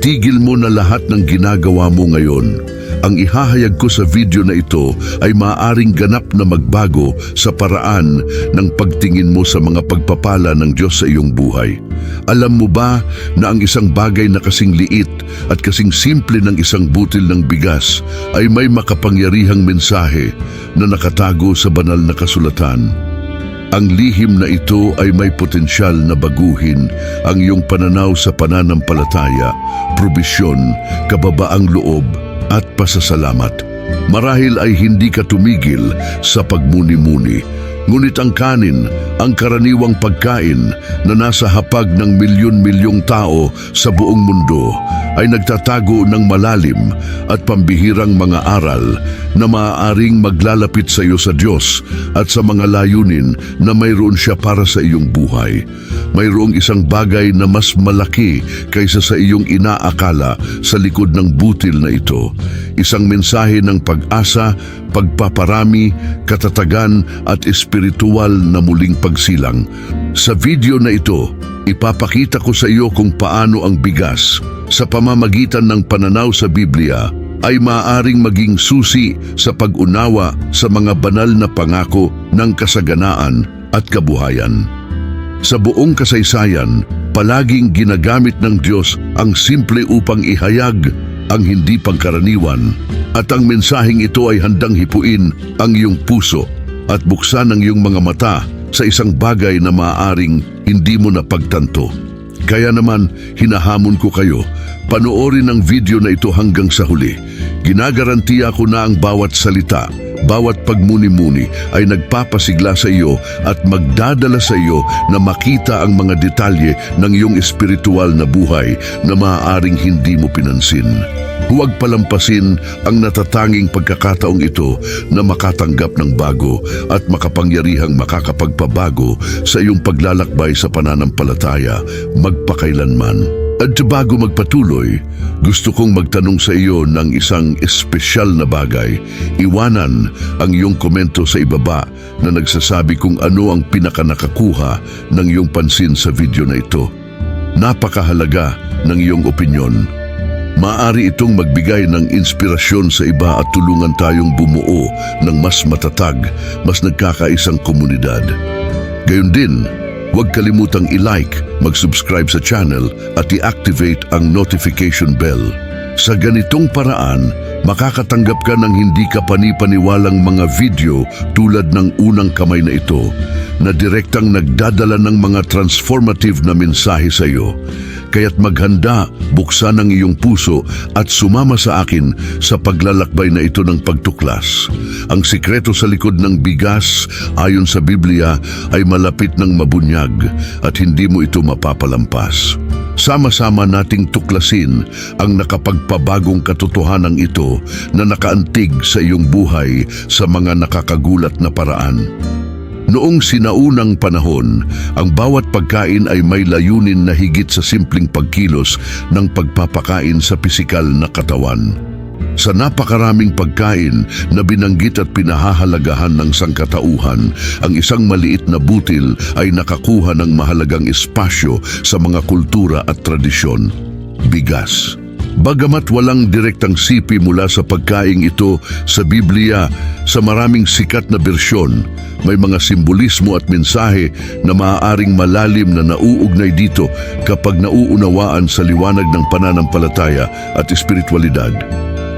Itigil mo na lahat ng ginagawa mo ngayon. Ang ihahayag ko sa video na ito ay maaaring ganap na magbago sa paraan ng pagtingin mo sa mga pagpapala ng Diyos sa iyong buhay. Alam mo ba na ang isang bagay na kasing liit at kasing simple ng isang butil ng bigas ay may makapangyarihang mensahe na nakatago sa banal na kasulatan? Ang lihim na ito ay may potensyal na baguhin ang iyong pananaw sa pananampalataya, probisyon, kababaang loob at pasasalamat. Marahil ay hindi ka tumigil sa pagmuni-muni, ngunit ang kanin, ang karaniwang pagkain na nasa hapag ng milyon-milyong tao sa buong mundo ay nagtatago ng malalim at pambihirang mga aral na maaaring maglalapit sa iyo sa Diyos at sa mga layunin na mayroon siya para sa iyong buhay. Mayroong isang bagay na mas malaki kaysa sa iyong inaakala sa likod ng butil na ito. Isang mensahe ng pag-asa, pagpaparami, katatagan at espiritual na muling pagsilang. Sa video na ito, ipapakita ko sa iyo kung paano ang bigas sa pamamagitan ng pananaw sa Biblia ay maaaring maging susi sa pag-unawa sa mga banal na pangako ng kasaganaan at kabuhayan. Sa buong kasaysayan, palaging ginagamit ng Diyos ang simple upang ihayag ang hindi pangkaraniwan at ang mensaheng ito ay handang hipuin ang iyong puso at buksan ang iyong mga mata sa isang bagay na maaaring hindi mo napagtanto. Kaya naman, hinahamon ko kayo, panoorin ang video na ito hanggang sa huli. Ginagarantiya ko na ang bawat salita, bawat pagmuni-muni ay nagpapasigla sa iyo at magdadala sa iyo na makita ang mga detalye ng iyong espiritual na buhay na maaaring hindi mo pinansin. Huwag palampasin ang natatanging pagkakataong ito na makatanggap ng bago at makapangyarihang makakapagpabago sa iyong paglalakbay sa pananampalataya magpakailanman. At bago magpatuloy, gusto kong magtanong sa iyo ng isang espesyal na bagay. Iwanan ang iyong komento sa ibaba na nagsasabi kung ano ang pinakanakakuha ng iyong pansin sa video na ito. Napakahalaga ng iyong opinyon. Maari itong magbigay ng inspirasyon sa iba at tulungan tayong bumuo ng mas matatag, mas nagkakaisang komunidad. Gayon din, huwag kalimutang i-like, mag-subscribe sa channel at i-activate ang notification bell. Sa ganitong paraan, makakatanggap ka ng hindi ka panipaniwalang mga video tulad ng unang kamay na ito na direktang nagdadala ng mga transformative na mensahe sa iyo. Kaya't maghanda, buksan ang iyong puso at sumama sa akin sa paglalakbay na ito ng pagtuklas. Ang sikreto sa likod ng bigas, ayon sa Biblia, ay malapit ng mabunyag at hindi mo ito mapapalampas. Sama-sama nating tuklasin ang nakapagpabagong katotohanan ito na nakaantig sa iyong buhay sa mga nakakagulat na paraan. Noong sinaunang panahon, ang bawat pagkain ay may layunin na higit sa simpleng pagkilos ng pagpapakain sa pisikal na katawan. Sa napakaraming pagkain na binanggit at pinahahalagahan ng sangkatauhan, ang isang maliit na butil ay nakakuha ng mahalagang espasyo sa mga kultura at tradisyon. Bigas. Bagamat walang direktang sipi mula sa pagkaing ito sa Biblia, sa maraming sikat na bersyon, may mga simbolismo at mensahe na maaaring malalim na nauugnay dito kapag nauunawaan sa liwanag ng pananampalataya at espiritualidad.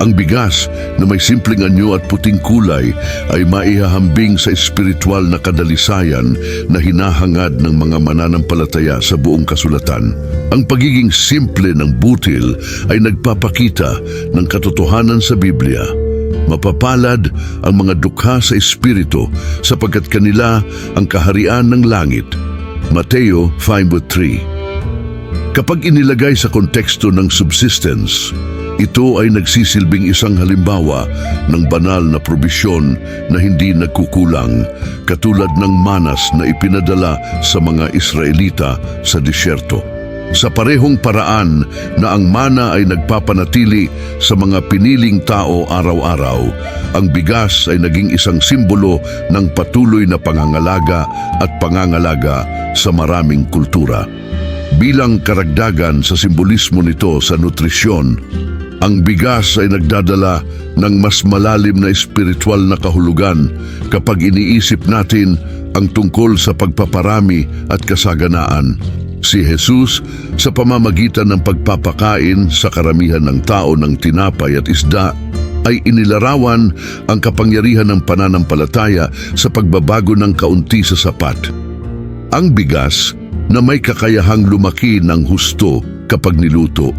Ang bigas na may simpleng anyo at puting kulay ay maihahambing sa espiritual na kadalisayan na hinahangad ng mga mananampalataya sa buong kasulatan. Ang pagiging simple ng butil ay nagpapakita ng katotohanan sa Biblia. Mapapalad ang mga dukha sa espiritu sapagkat kanila ang kaharian ng langit. Mateo 5.3 Kapag inilagay sa konteksto ng subsistence, ito ay nagsisilbing isang halimbawa ng banal na probisyon na hindi nagkukulang, katulad ng manas na ipinadala sa mga Israelita sa disyerto. Sa parehong paraan na ang mana ay nagpapanatili sa mga piniling tao araw-araw, ang bigas ay naging isang simbolo ng patuloy na pangangalaga at pangangalaga sa maraming kultura. Bilang karagdagan sa simbolismo nito sa nutrisyon, ang bigas ay nagdadala ng mas malalim na espiritual na kahulugan kapag iniisip natin ang tungkol sa pagpaparami at kasaganaan. Si Jesus sa pamamagitan ng pagpapakain sa karamihan ng tao ng tinapay at isda ay inilarawan ang kapangyarihan ng pananampalataya sa pagbabago ng kaunti sa sapat. Ang bigas na may kakayahang lumaki ng husto kapag niluto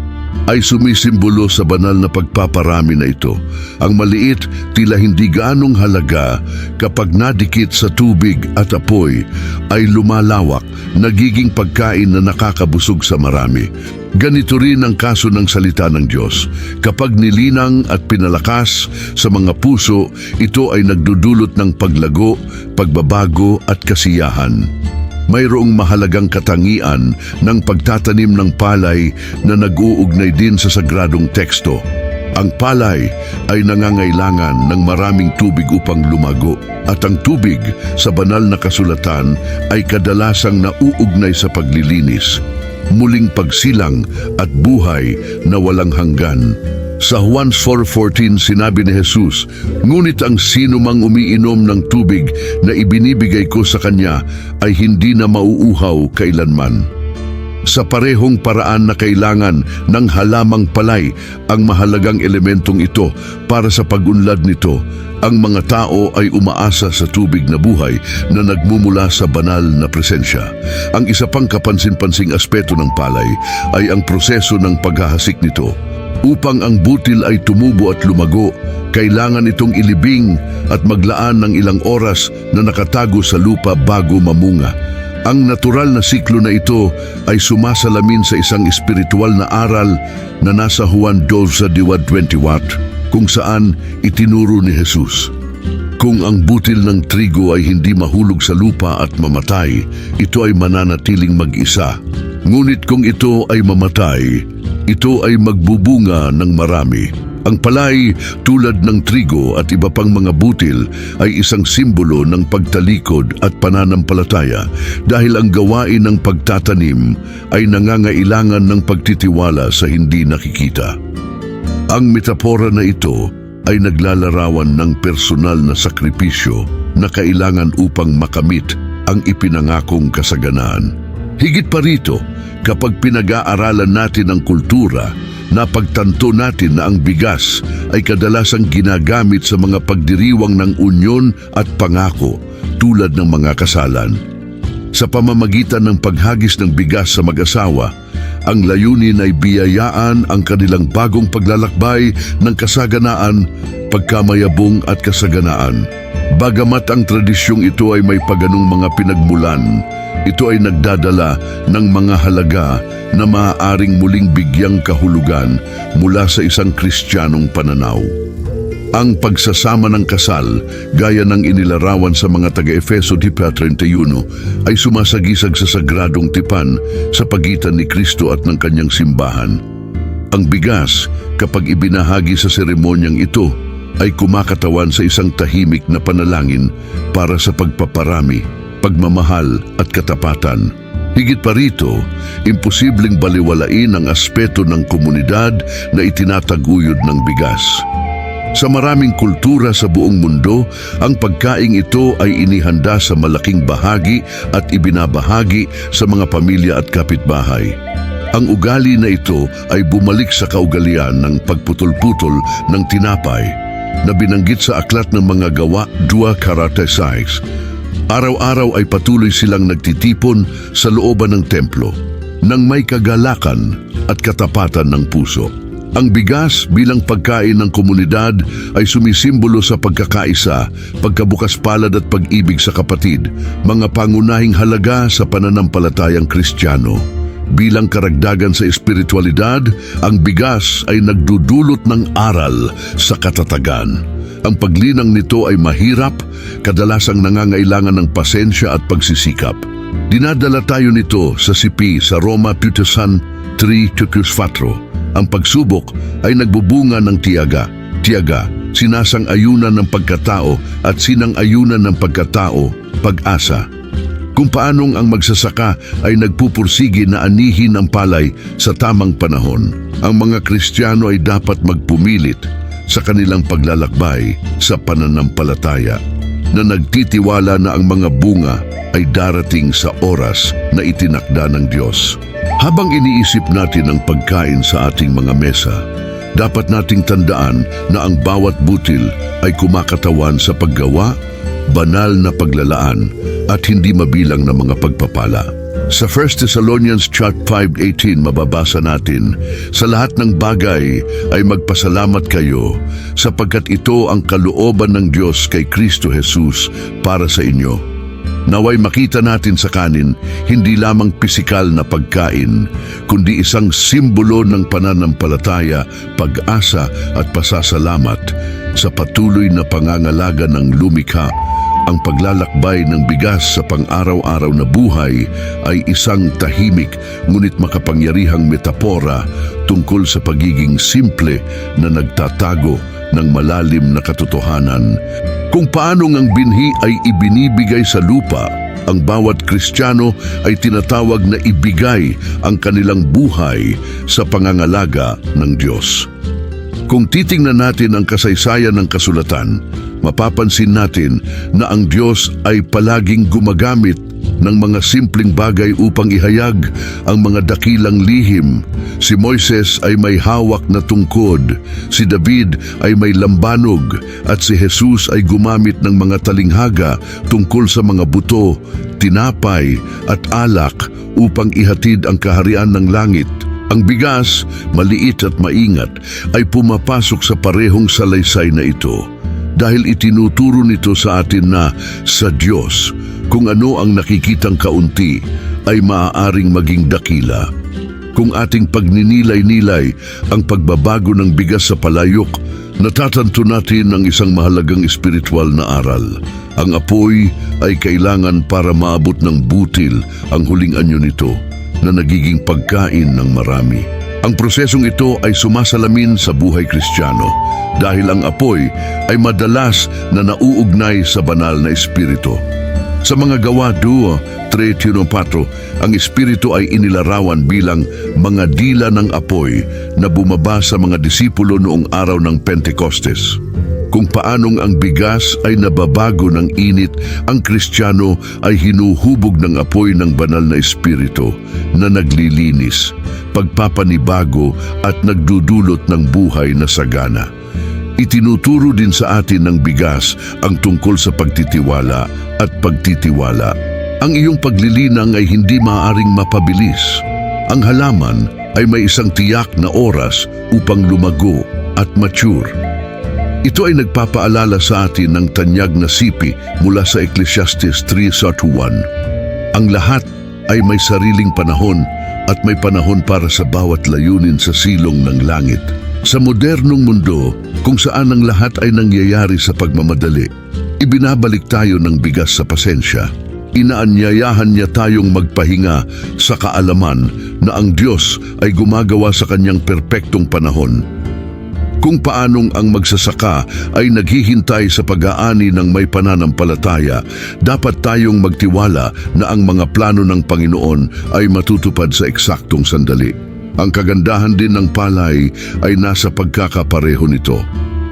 ay sumisimbolo sa banal na pagpaparami na ito. Ang maliit tila hindi gaanong halaga kapag nadikit sa tubig at apoy ay lumalawak, nagiging pagkain na nakakabusog sa marami. Ganito rin ang kaso ng salita ng Diyos. Kapag nilinang at pinalakas sa mga puso, ito ay nagdudulot ng paglago, pagbabago at kasiyahan mayroong mahalagang katangian ng pagtatanim ng palay na nag-uugnay din sa sagradong teksto. Ang palay ay nangangailangan ng maraming tubig upang lumago at ang tubig sa banal na kasulatan ay kadalasang nauugnay sa paglilinis, muling pagsilang at buhay na walang hanggan. Sa Juan 4.14 sinabi ni Jesus, Ngunit ang sino mang umiinom ng tubig na ibinibigay ko sa kanya ay hindi na mauuhaw kailanman. Sa parehong paraan na kailangan ng halamang palay ang mahalagang elementong ito para sa pagunlad nito, ang mga tao ay umaasa sa tubig na buhay na nagmumula sa banal na presensya. Ang isa pang kapansin-pansing aspeto ng palay ay ang proseso ng paghahasik nito. Upang ang butil ay tumubo at lumago, kailangan itong ilibing at maglaan ng ilang oras na nakatago sa lupa bago mamunga. Ang natural na siklo na ito ay sumasalamin sa isang espiritual na aral na nasa Juan 12 diwad 20 watt, kung saan itinuro ni Jesus. Kung ang butil ng trigo ay hindi mahulog sa lupa at mamatay, ito ay mananatiling mag-isa. Ngunit kung ito ay mamatay, ito ay magbubunga ng marami. Ang palay tulad ng trigo at iba pang mga butil ay isang simbolo ng pagtalikod at pananampalataya dahil ang gawain ng pagtatanim ay nangangailangan ng pagtitiwala sa hindi nakikita. Ang metapora na ito ay naglalarawan ng personal na sakripisyo na kailangan upang makamit ang ipinangakong kasaganaan. Higit pa rito, kapag pinag-aaralan natin ang kultura, napagtanto natin na ang bigas ay kadalasang ginagamit sa mga pagdiriwang ng unyon at pangako tulad ng mga kasalan. Sa pamamagitan ng paghagis ng bigas sa mag-asawa, ang layunin ay biyayaan ang kanilang bagong paglalakbay ng kasaganaan, pagkamayabong at kasaganaan. Bagamat ang tradisyong ito ay may paganong mga pinagmulan, ito ay nagdadala ng mga halaga na maaaring muling bigyang kahulugan mula sa isang kristyanong pananaw. Ang pagsasama ng kasal, gaya ng inilarawan sa mga taga-Efeso di 31, ay sumasagisag sa sagradong tipan sa pagitan ni Kristo at ng kanyang simbahan. Ang bigas, kapag ibinahagi sa seremonyang ito, ay kumakatawan sa isang tahimik na panalangin para sa pagpaparami, pagmamahal at katapatan. Higit pa rito, imposibleng baliwalain ang aspeto ng komunidad na itinataguyod ng bigas. Sa maraming kultura sa buong mundo, ang pagkaing ito ay inihanda sa malaking bahagi at ibinabahagi sa mga pamilya at kapitbahay. Ang ugali na ito ay bumalik sa kaugalian ng pagputol-putol ng tinapay na binanggit sa aklat ng mga gawa 2 Karate 6. Araw-araw ay patuloy silang nagtitipon sa looban ng templo nang may kagalakan at katapatan ng puso. Ang bigas bilang pagkain ng komunidad ay sumisimbolo sa pagkakaisa, pagkabukas palad at pag-ibig sa kapatid, mga pangunahing halaga sa pananampalatayang kristyano. Bilang karagdagan sa espiritualidad, ang bigas ay nagdudulot ng aral sa katatagan. Ang paglinang nito ay mahirap, kadalasang nangangailangan ng pasensya at pagsisikap. Dinadala tayo nito sa sipi sa Roma Putusan 3.4 ang pagsubok ay nagbubunga ng tiyaga. Tiyaga, sinasang ayunan ng pagkatao at sinang ayunan ng pagkatao, pag-asa. Kung paanong ang magsasaka ay nagpupursige na anihin ang palay sa tamang panahon. Ang mga Kristiyano ay dapat magpumilit sa kanilang paglalakbay sa pananampalataya na nagtitiwala na ang mga bunga ay darating sa oras na itinakda ng Diyos. Habang iniisip natin ang pagkain sa ating mga mesa, dapat nating tandaan na ang bawat butil ay kumakatawan sa paggawa, banal na paglalaan at hindi mabilang na mga pagpapala. Sa 1 Thessalonians chart 5.18 mababasa natin, Sa lahat ng bagay ay magpasalamat kayo sapagkat ito ang kalooban ng Diyos kay Kristo Jesus para sa inyo. Naway makita natin sa kanin hindi lamang pisikal na pagkain, kundi isang simbolo ng pananampalataya, pag-asa at pasasalamat sa patuloy na pangangalaga ng lumikha. Ang paglalakbay ng bigas sa pang-araw-araw na buhay ay isang tahimik ngunit makapangyarihang metapora tungkol sa pagiging simple na nagtatago ng malalim na katotohanan. Kung paano ang binhi ay ibinibigay sa lupa, ang bawat Kristiyano ay tinatawag na ibigay ang kanilang buhay sa pangangalaga ng Diyos. Kung titingnan natin ang kasaysayan ng kasulatan, mapapansin natin na ang Diyos ay palaging gumagamit ng mga simpleng bagay upang ihayag ang mga dakilang lihim. Si Moises ay may hawak na tungkod, si David ay may lambanog, at si Jesus ay gumamit ng mga talinghaga tungkol sa mga buto, tinapay at alak upang ihatid ang kaharian ng langit. Ang bigas, maliit at maingat, ay pumapasok sa parehong salaysay na ito dahil itinuturo nito sa atin na sa Diyos kung ano ang nakikitang kaunti ay maaaring maging dakila. Kung ating pagninilay-nilay ang pagbabago ng bigas sa palayok, natatanto natin ang isang mahalagang espiritual na aral. Ang apoy ay kailangan para maabot ng butil ang huling anyo nito na nagiging pagkain ng marami. Ang prosesong ito ay sumasalamin sa buhay kristyano dahil ang apoy ay madalas na nauugnay sa banal na espiritu. Sa mga gawa 2, 3, ang espiritu ay inilarawan bilang mga dila ng apoy na bumaba sa mga disipulo noong araw ng Pentecostes kung paanong ang bigas ay nababago ng init, ang Kristiyano ay hinuhubog ng apoy ng banal na espiritu na naglilinis, pagpapanibago at nagdudulot ng buhay na sagana. Itinuturo din sa atin ng bigas ang tungkol sa pagtitiwala at pagtitiwala. Ang iyong paglilinang ay hindi maaaring mapabilis. Ang halaman ay may isang tiyak na oras upang lumago at mature. Ito ay nagpapaalala sa atin ng tanyag na sipi mula sa Ecclesiastes 3.1. Ang lahat ay may sariling panahon at may panahon para sa bawat layunin sa silong ng langit. Sa modernong mundo, kung saan ang lahat ay nangyayari sa pagmamadali, ibinabalik tayo ng bigas sa pasensya. Inaanyayahan niya tayong magpahinga sa kaalaman na ang Diyos ay gumagawa sa kanyang perpektong panahon kung paanong ang magsasaka ay naghihintay sa pag-aani ng may pananampalataya, dapat tayong magtiwala na ang mga plano ng Panginoon ay matutupad sa eksaktong sandali. Ang kagandahan din ng palay ay nasa pagkakapareho nito.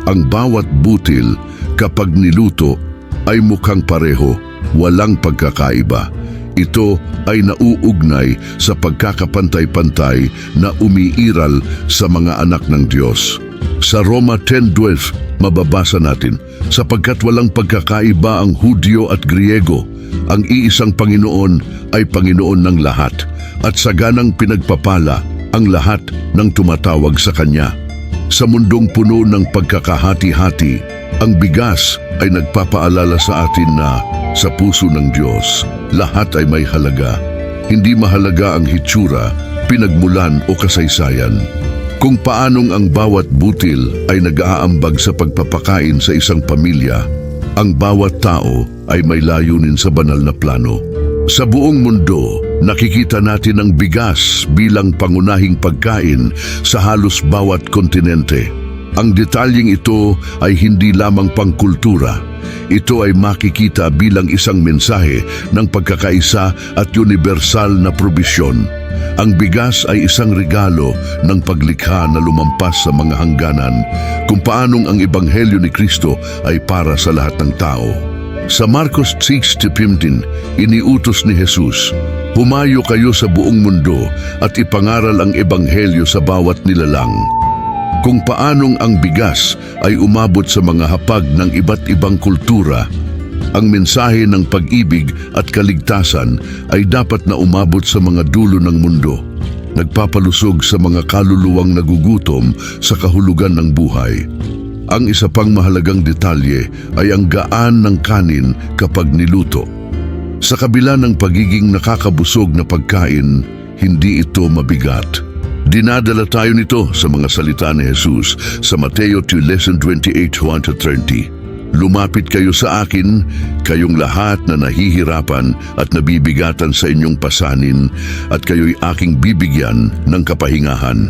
Ang bawat butil kapag niluto ay mukhang pareho, walang pagkakaiba. Ito ay nauugnay sa pagkakapantay-pantay na umiiral sa mga anak ng Diyos. Sa Roma 10.12, mababasa natin, sapagkat walang pagkakaiba ang Hudyo at Griego, ang iisang Panginoon ay Panginoon ng lahat, at sa ganang pinagpapala ang lahat ng tumatawag sa Kanya. Sa mundong puno ng pagkakahati-hati, ang bigas ay nagpapaalala sa atin na sa puso ng Diyos, lahat ay may halaga. Hindi mahalaga ang hitsura, pinagmulan o kasaysayan. Kung paanong ang bawat butil ay nag-aambag sa pagpapakain sa isang pamilya, ang bawat tao ay may layunin sa banal na plano. Sa buong mundo, nakikita natin ang bigas bilang pangunahing pagkain sa halos bawat kontinente. Ang detalyeng ito ay hindi lamang pangkultura, ito ay makikita bilang isang mensahe ng pagkakaisa at universal na probisyon. Ang bigas ay isang regalo ng paglikha na lumampas sa mga hangganan kung paanong ang ebanghelyo ni Kristo ay para sa lahat ng tao. Sa Marcos 6.15, iniutos ni Jesus, Humayo kayo sa buong mundo at ipangaral ang ebanghelyo sa bawat nilalang. Kung paanong ang bigas ay umabot sa mga hapag ng iba't ibang kultura, ang mensahe ng pag-ibig at kaligtasan ay dapat na umabot sa mga dulo ng mundo, nagpapalusog sa mga kaluluwang nagugutom sa kahulugan ng buhay. Ang isa pang mahalagang detalye ay ang gaan ng kanin kapag niluto. Sa kabila ng pagiging nakakabusog na pagkain, hindi ito mabigat. Dinadala tayo nito sa mga salita ni Jesus sa Mateo 2 lesson 28 1-30. Lumapit kayo sa akin, kayong lahat na nahihirapan at nabibigatan sa inyong pasanin, at kayo'y aking bibigyan ng kapahingahan.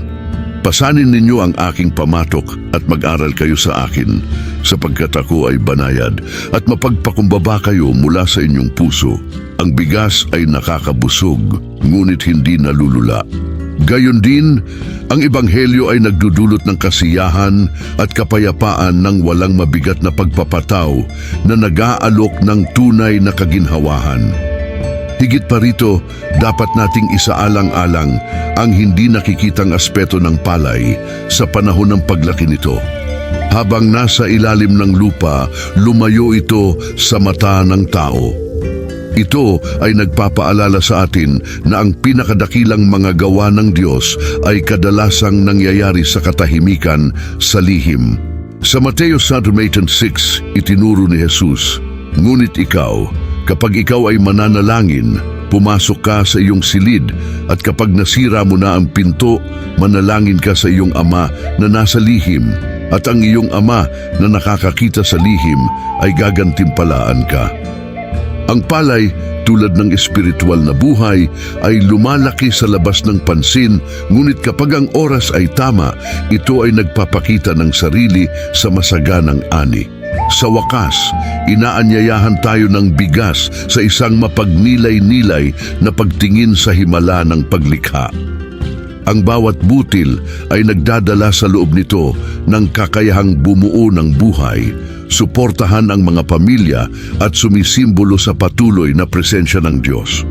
Pasanin ninyo ang aking pamatok at mag-aral kayo sa akin, sapagkat ako ay banayad at mapagpakumbaba kayo mula sa inyong puso. Ang bigas ay nakakabusog, ngunit hindi nalulula. Gayon din, ang ebanghelyo ay nagdudulot ng kasiyahan at kapayapaan ng walang mabigat na pagpapataw na nag-aalok ng tunay na kaginhawahan. Higit pa rito, dapat nating isaalang-alang ang hindi nakikitang aspeto ng palay sa panahon ng paglaki nito. Habang nasa ilalim ng lupa, lumayo ito sa mata ng tao. Ito ay nagpapaalala sa atin na ang pinakadakilang mga gawa ng Diyos ay kadalasang nangyayari sa katahimikan sa lihim. Sa Mateo 6, itinuro ni Jesus, Ngunit ikaw, kapag ikaw ay mananalangin, pumasok ka sa iyong silid at kapag nasira mo na ang pinto, manalangin ka sa iyong ama na nasa lihim at ang iyong ama na nakakakita sa lihim ay gagantimpalaan ka. Ang palay, tulad ng espiritual na buhay, ay lumalaki sa labas ng pansin, ngunit kapag ang oras ay tama, ito ay nagpapakita ng sarili sa masaganang ani. Sa wakas, inaanyayahan tayo ng bigas sa isang mapagnilay-nilay na pagtingin sa himala ng paglikha. Ang bawat butil ay nagdadala sa loob nito ng kakayahang bumuo ng buhay, suportahan ang mga pamilya at sumisimbolo sa patuloy na presensya ng Diyos.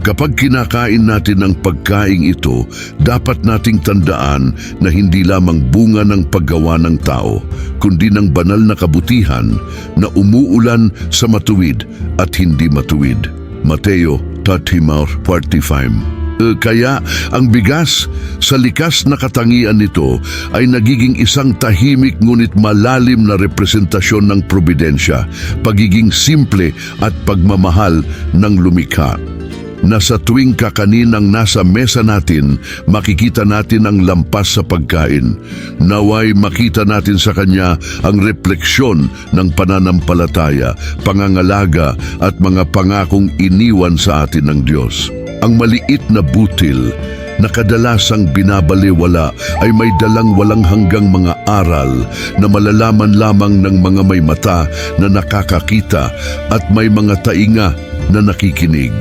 Kapag kinakain natin ang pagkaing ito, dapat nating tandaan na hindi lamang bunga ng paggawa ng tao, kundi ng banal na kabutihan na umuulan sa matuwid at hindi matuwid. Mateo 30:45 Eh, Kaya ang bigas sa likas na katangian nito ay nagiging isang tahimik ngunit malalim na representasyon ng probidensya, pagiging simple at pagmamahal ng lumikha na sa tuwing kakaninang nasa mesa natin, makikita natin ang lampas sa pagkain. Naway makita natin sa Kanya ang refleksyon ng pananampalataya, pangangalaga at mga pangakong iniwan sa atin ng Diyos. Ang maliit na butil na kadalasang binabaliwala ay may dalang walang hanggang mga aral na malalaman lamang ng mga may mata na nakakakita at may mga tainga na nakikinig.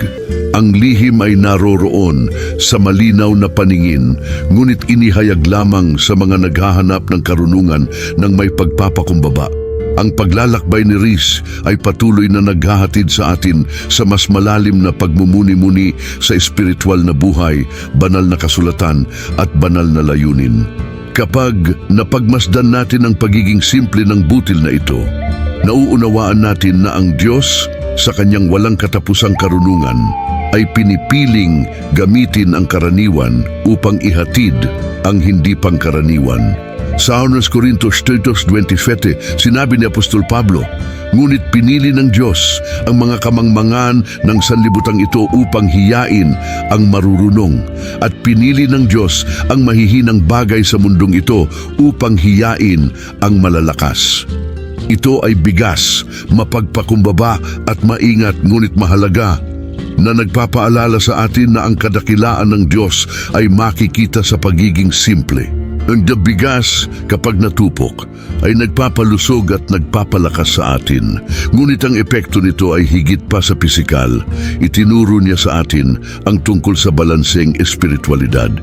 Ang lihim ay naroroon sa malinaw na paningin, ngunit inihayag lamang sa mga naghahanap ng karunungan ng may pagpapakumbaba. Ang paglalakbay ni Riz ay patuloy na naghahatid sa atin sa mas malalim na pagmumuni-muni sa espiritual na buhay, banal na kasulatan at banal na layunin. Kapag napagmasdan natin ang pagiging simple ng butil na ito, nauunawaan natin na ang Diyos sa kanyang walang katapusang karunungan ay pinipiling gamitin ang karaniwan upang ihatid ang hindi pangkaraniwan. Sa 1 Corintos 3.27, sinabi ni Apostol Pablo, Ngunit pinili ng Diyos ang mga kamangmangan ng sanlibutan ito upang hiyain ang marurunong at pinili ng Diyos ang mahihinang bagay sa mundong ito upang hiyain ang malalakas. Ito ay bigas, mapagpakumbaba at maingat ngunit mahalaga na nagpapaalala sa atin na ang kadakilaan ng Diyos ay makikita sa pagiging simple. Ang dabigas kapag natupok ay nagpapalusog at nagpapalakas sa atin. Ngunit ang epekto nito ay higit pa sa pisikal. Itinuro niya sa atin ang tungkol sa balanseng espiritualidad.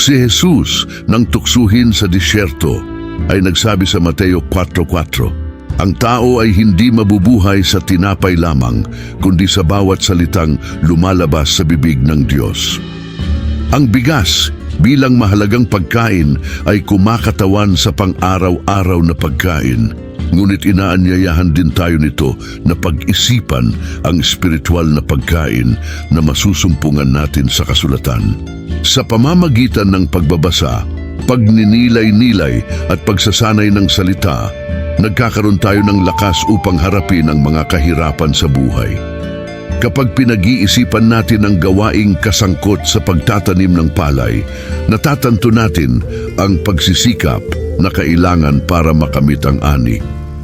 Si Jesus nang tuksuhin sa disyerto ay nagsabi sa Mateo 4.4, Ang tao ay hindi mabubuhay sa tinapay lamang, kundi sa bawat salitang lumalabas sa bibig ng Diyos. Ang bigas bilang mahalagang pagkain ay kumakatawan sa pang-araw-araw na pagkain. Ngunit inaanyayahan din tayo nito na pag-isipan ang spiritual na pagkain na masusumpungan natin sa kasulatan. Sa pamamagitan ng pagbabasa, pagninilay-nilay at pagsasanay ng salita, nagkakaroon tayo ng lakas upang harapin ang mga kahirapan sa buhay. Kapag pinag-iisipan natin ang gawaing kasangkot sa pagtatanim ng palay, natatanto natin ang pagsisikap na kailangan para makamit ang ani.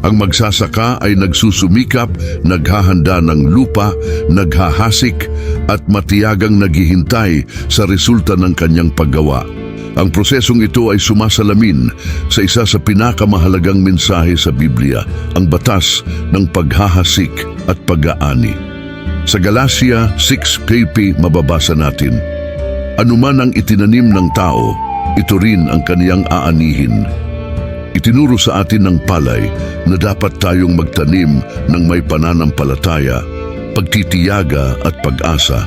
Ang magsasaka ay nagsusumikap, naghahanda ng lupa, naghahasik at matiyagang naghihintay sa resulta ng kanyang paggawa. Ang prosesong ito ay sumasalamin sa isa sa pinakamahalagang mensahe sa Biblia, ang batas ng paghahasik at pag-aani. Sa Galacia 6.pp mababasa natin, Anuman ang itinanim ng tao, ito rin ang kaniyang aanihin. Itinuro sa atin ng palay na dapat tayong magtanim ng may pananampalataya, pagtitiyaga at pag-asa.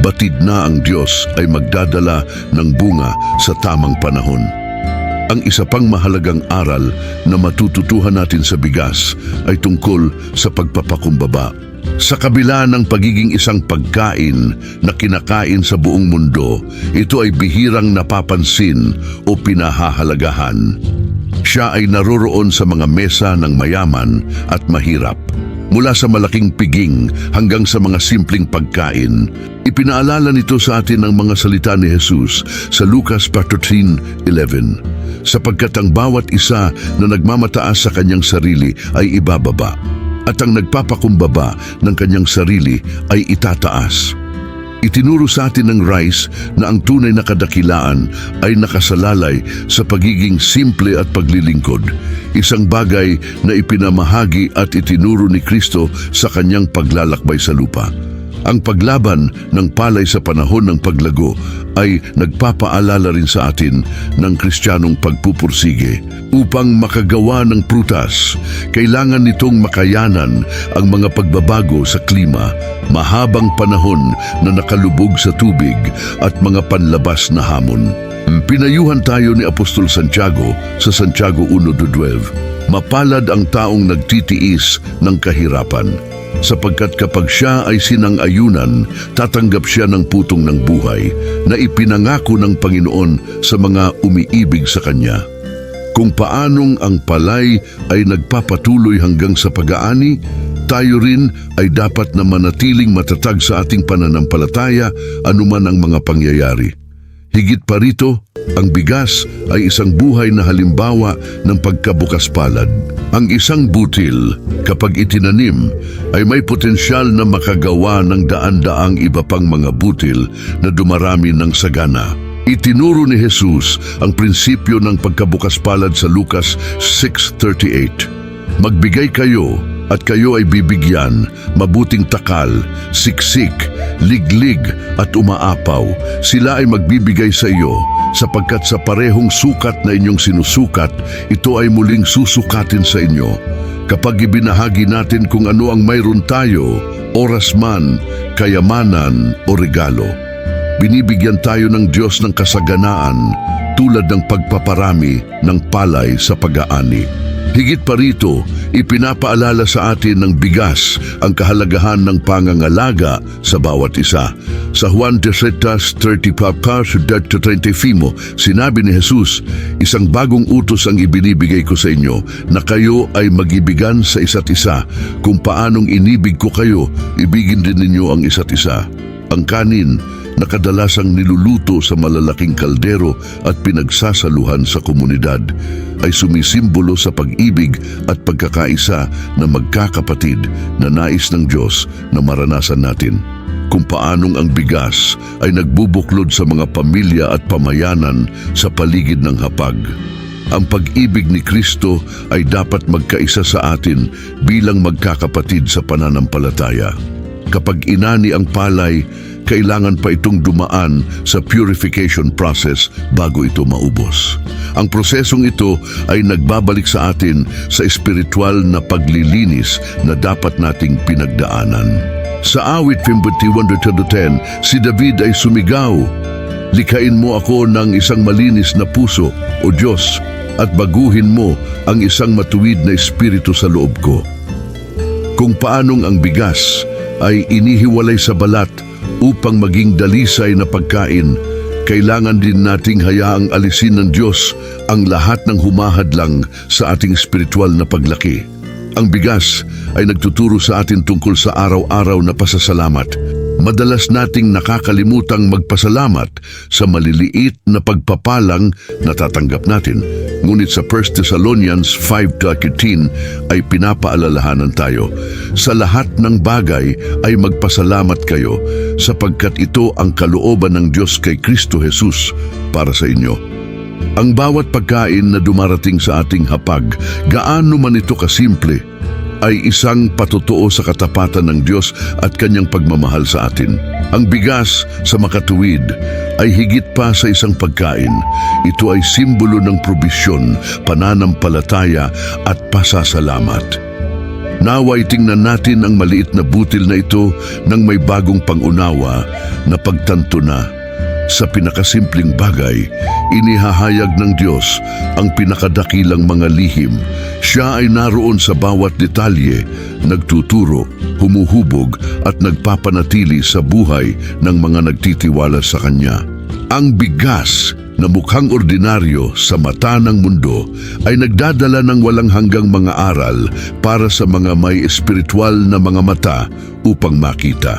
Batid na ang Diyos ay magdadala ng bunga sa tamang panahon. Ang isa pang mahalagang aral na matututuhan natin sa bigas ay tungkol sa pagpapakumbaba. Sa kabila ng pagiging isang pagkain na kinakain sa buong mundo, ito ay bihirang napapansin o pinahahalagahan. Siya ay naroroon sa mga mesa ng mayaman at mahirap. Mula sa malaking piging hanggang sa mga simpleng pagkain, ipinaalala nito sa atin ang mga salita ni Jesus sa Lucas 13.11 sapagkat ang bawat isa na nagmamataas sa kanyang sarili ay ibababa at ang nagpapakumbaba ng kanyang sarili ay itataas. Itinuro sa atin ng Rice na ang tunay na kadakilaan ay nakasalalay sa pagiging simple at paglilingkod, isang bagay na ipinamahagi at itinuro ni Kristo sa kanyang paglalakbay sa lupa. Ang paglaban ng palay sa panahon ng paglago ay nagpapaalala rin sa atin ng kristyanong pagpupursige. Upang makagawa ng prutas, kailangan nitong makayanan ang mga pagbabago sa klima, mahabang panahon na nakalubog sa tubig at mga panlabas na hamon. Pinayuhan tayo ni Apostol Santiago sa Santiago 1.12. Mapalad ang taong nagtitiis ng kahirapan sapagkat kapag siya ay sinang-ayunan, tatanggap siya ng putong ng buhay na ipinangako ng Panginoon sa mga umiibig sa Kanya. Kung paanong ang palay ay nagpapatuloy hanggang sa pag-aani, tayo rin ay dapat na manatiling matatag sa ating pananampalataya anuman ang mga pangyayari. Higit pa rito, ang bigas ay isang buhay na halimbawa ng pagkabukas palad. Ang isang butil, kapag itinanim, ay may potensyal na makagawa ng daan-daang iba pang mga butil na dumarami ng sagana. Itinuro ni Jesus ang prinsipyo ng pagkabukas palad sa Lucas 6.38. Magbigay kayo at kayo ay bibigyan, mabuting takal, siksik, liglig at umaapaw. Sila ay magbibigay sa iyo sapagkat sa parehong sukat na inyong sinusukat, ito ay muling susukatin sa inyo. Kapag ibinahagi natin kung ano ang mayroon tayo, oras man, kayamanan o regalo. Binibigyan tayo ng Diyos ng kasaganaan tulad ng pagpaparami ng palay sa pag-aani. Higit pa rito, ipinapaalala sa atin ng bigas ang kahalagahan ng pangangalaga sa bawat isa. Sa Juan 13.30 Fimo, sinabi ni Jesus, isang bagong utos ang ibinibigay ko sa inyo na kayo ay magibigan sa isa't isa. Kung paanong inibig ko kayo, ibigin din ninyo ang isa't isa. Ang kanin na kadalasang niluluto sa malalaking kaldero at pinagsasaluhan sa komunidad ay sumisimbolo sa pag-ibig at pagkakaisa na magkakapatid na nais ng Diyos na maranasan natin. kung paanong ang bigas ay nagbubuklod sa mga pamilya at pamayanan sa paligid ng hapag. Ang pag-ibig ni Kristo ay dapat magkaisa sa atin bilang magkakapatid sa pananampalataya. Kapag inani ang palay, kailangan pa itong dumaan sa purification process bago ito maubos. Ang prosesong ito ay nagbabalik sa atin sa espiritual na paglilinis na dapat nating pinagdaanan. Sa awit 51-10, si David ay sumigaw, Likain mo ako ng isang malinis na puso, O Diyos, at baguhin mo ang isang matuwid na espiritu sa loob ko. Kung paanong ang bigas ay inihiwalay sa balat upang maging dalisay na pagkain, kailangan din nating hayaang alisin ng Diyos ang lahat ng humahadlang sa ating espiritual na paglaki. Ang bigas ay nagtuturo sa atin tungkol sa araw-araw na pasasalamat. Madalas nating nakakalimutang magpasalamat sa maliliit na pagpapalang natatanggap natin. Ngunit sa 1 Thessalonians 5.13 ay pinapaalalahanan tayo, Sa lahat ng bagay ay magpasalamat kayo sapagkat ito ang kalooban ng Diyos kay Kristo Jesus para sa inyo. Ang bawat pagkain na dumarating sa ating hapag, gaano man ito kasimple, ay isang patutuo sa katapatan ng Diyos at kanyang pagmamahal sa atin. Ang bigas sa makatuwid ay higit pa sa isang pagkain. Ito ay simbolo ng probisyon, pananampalataya at pasasalamat. Naway tingnan natin ang maliit na butil na ito ng may bagong pangunawa na pagtanto na sa pinakasimpleng bagay, inihahayag ng Diyos ang pinakadakilang mga lihim. Siya ay naroon sa bawat detalye, nagtuturo, humuhubog at nagpapanatili sa buhay ng mga nagtitiwala sa Kanya. Ang bigas na mukhang ordinaryo sa mata ng mundo ay nagdadala ng walang hanggang mga aral para sa mga may espiritual na mga mata upang makita.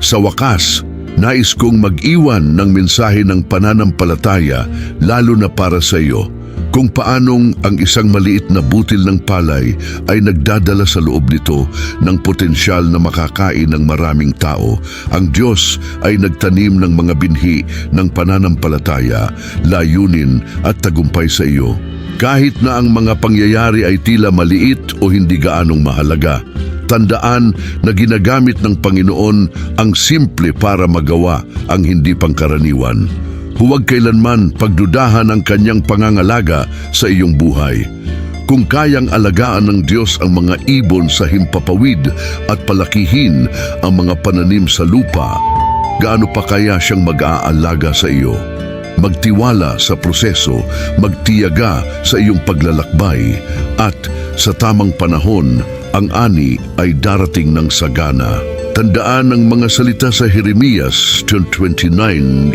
Sa wakas, nais kong mag-iwan ng mensahe ng pananampalataya lalo na para sa iyo kung paanong ang isang maliit na butil ng palay ay nagdadala sa loob nito ng potensyal na makakain ng maraming tao. Ang Diyos ay nagtanim ng mga binhi ng pananampalataya, layunin at tagumpay sa iyo. Kahit na ang mga pangyayari ay tila maliit o hindi gaanong mahalaga, tandaan na ginagamit ng Panginoon ang simple para magawa ang hindi pangkaraniwan. Huwag kailanman pagdudahan ang kanyang pangangalaga sa iyong buhay. Kung kayang alagaan ng Diyos ang mga ibon sa himpapawid at palakihin ang mga pananim sa lupa, gaano pa kaya siyang mag-aalaga sa iyo? Magtiwala sa proseso, magtiyaga sa iyong paglalakbay, at sa tamang panahon, ang ani ay darating ng sagana. Tandaan ang mga salita sa Jeremias 29.11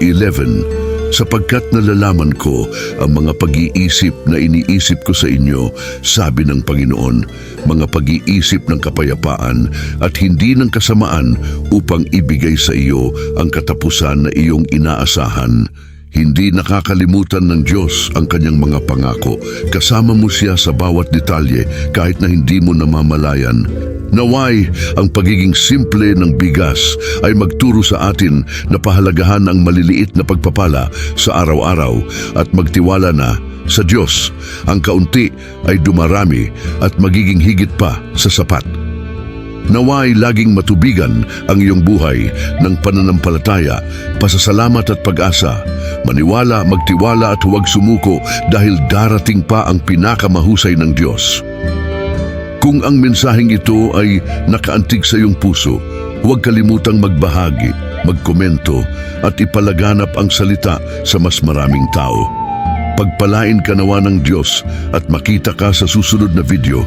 sapagkat nalalaman ko ang mga pag-iisip na iniisip ko sa inyo, sabi ng Panginoon, mga pag-iisip ng kapayapaan at hindi ng kasamaan upang ibigay sa iyo ang katapusan na iyong inaasahan. Hindi nakakalimutan ng Diyos ang kanyang mga pangako. Kasama mo siya sa bawat detalye kahit na hindi mo namamalayan. Naway, ang pagiging simple ng bigas ay magturo sa atin na pahalagahan ang maliliit na pagpapala sa araw-araw at magtiwala na sa Diyos. Ang kaunti ay dumarami at magiging higit pa sa sapat. Naway laging matubigan ang iyong buhay ng pananampalataya, pasasalamat at pag-asa. Maniwala, magtiwala at huwag sumuko dahil darating pa ang pinakamahusay ng Diyos. Kung ang mensaheng ito ay nakaantig sa iyong puso, huwag kalimutang magbahagi, magkomento at ipalaganap ang salita sa mas maraming tao. Pagpalain ka nawa ng Diyos at makita ka sa susunod na video